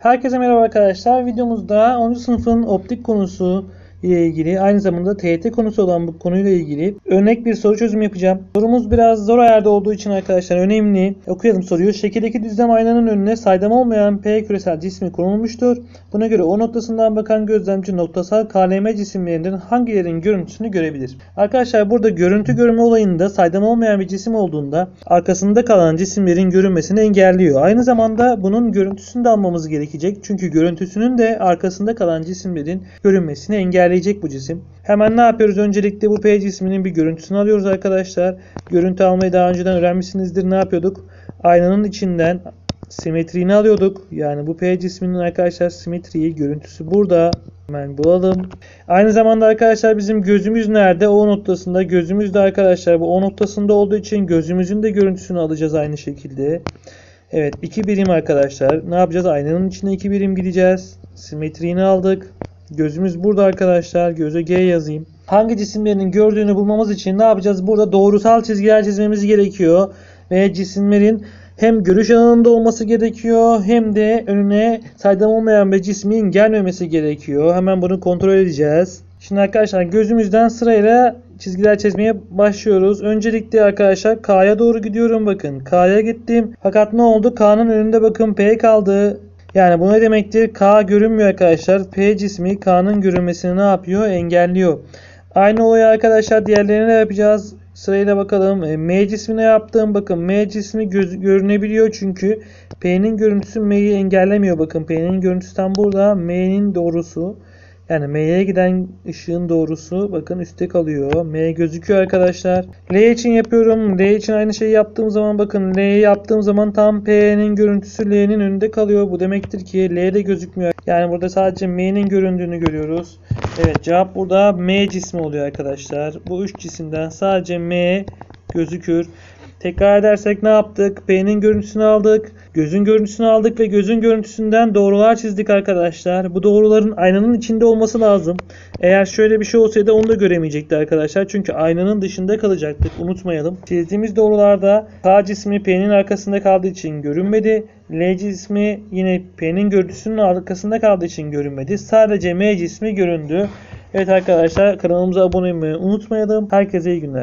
Herkese merhaba arkadaşlar. Videomuzda 10. sınıfın optik konusu ile ilgili aynı zamanda TYT konusu olan bu konuyla ilgili örnek bir soru çözümü yapacağım. Sorumuz biraz zor ayarda olduğu için arkadaşlar önemli. Okuyalım soruyu. Şekildeki düzlem aynanın önüne saydam olmayan P küresel cismi konulmuştur. Buna göre o noktasından bakan gözlemci noktasal KLM cisimlerinden hangilerinin görüntüsünü görebilir? Arkadaşlar burada görüntü görme olayında saydam olmayan bir cisim olduğunda arkasında kalan cisimlerin görünmesini engelliyor. Aynı zamanda bunun görüntüsünü de almamız gerekecek. Çünkü görüntüsünün de arkasında kalan cisimlerin görünmesini engelleyecek bu cisim. Hemen ne yapıyoruz? Öncelikle bu P cisminin bir görüntüsünü alıyoruz arkadaşlar. Görüntü almayı daha önceden öğrenmişsinizdir. Ne yapıyorduk? Aynanın içinden simetriğini alıyorduk. Yani bu P cisminin arkadaşlar simetriği görüntüsü burada. Hemen bulalım. Aynı zamanda arkadaşlar bizim gözümüz nerede? O noktasında. Gözümüz de arkadaşlar bu O noktasında olduğu için gözümüzün de görüntüsünü alacağız aynı şekilde. Evet iki birim arkadaşlar. Ne yapacağız? Aynanın içine iki birim gideceğiz. Simetriğini aldık. Gözümüz burada arkadaşlar. Göze G yazayım. Hangi cisimlerin gördüğünü bulmamız için ne yapacağız? Burada doğrusal çizgiler çizmemiz gerekiyor. Ve cisimlerin hem görüş alanında olması gerekiyor hem de önüne saydam olmayan bir cismin gelmemesi gerekiyor. Hemen bunu kontrol edeceğiz. Şimdi arkadaşlar gözümüzden sırayla çizgiler çizmeye başlıyoruz. Öncelikle arkadaşlar K'ya doğru gidiyorum bakın. K'ya gittim. Fakat ne oldu? K'nın önünde bakın P kaldı. Yani bu ne demektir? K görünmüyor arkadaşlar. P cismi K'nın görünmesini ne yapıyor? Engelliyor. Aynı olayı arkadaşlar diğerlerine de yapacağız. Sırayla bakalım. E, M cismine yaptığım bakın M cismi göz, görünebiliyor çünkü P'nin görüntüsü M'yi engellemiyor. Bakın P'nin görüntüsü tam burada. M'nin doğrusu yani M'ye giden ışığın doğrusu bakın üstte kalıyor. M gözüküyor arkadaşlar. L için yapıyorum. L için aynı şeyi yaptığım zaman bakın L'yi yaptığım zaman tam P'nin görüntüsü L'nin önünde kalıyor. Bu demektir ki L de gözükmüyor. Yani burada sadece M'nin göründüğünü görüyoruz. Evet cevap burada M cismi oluyor arkadaşlar. Bu üç cisimden sadece M gözükür. Tekrar edersek ne yaptık? P'nin görüntüsünü aldık. Gözün görüntüsünü aldık ve gözün görüntüsünden doğrular çizdik arkadaşlar. Bu doğruların aynanın içinde olması lazım. Eğer şöyle bir şey olsaydı onu da göremeyecekti arkadaşlar. Çünkü aynanın dışında kalacaktık. Unutmayalım. Çizdiğimiz doğrularda K cismi P'nin arkasında kaldığı için görünmedi. L cismi yine P'nin görüntüsünün arkasında kaldığı için görünmedi. Sadece M cismi göründü. Evet arkadaşlar kanalımıza abone olmayı unutmayalım. Herkese iyi günler.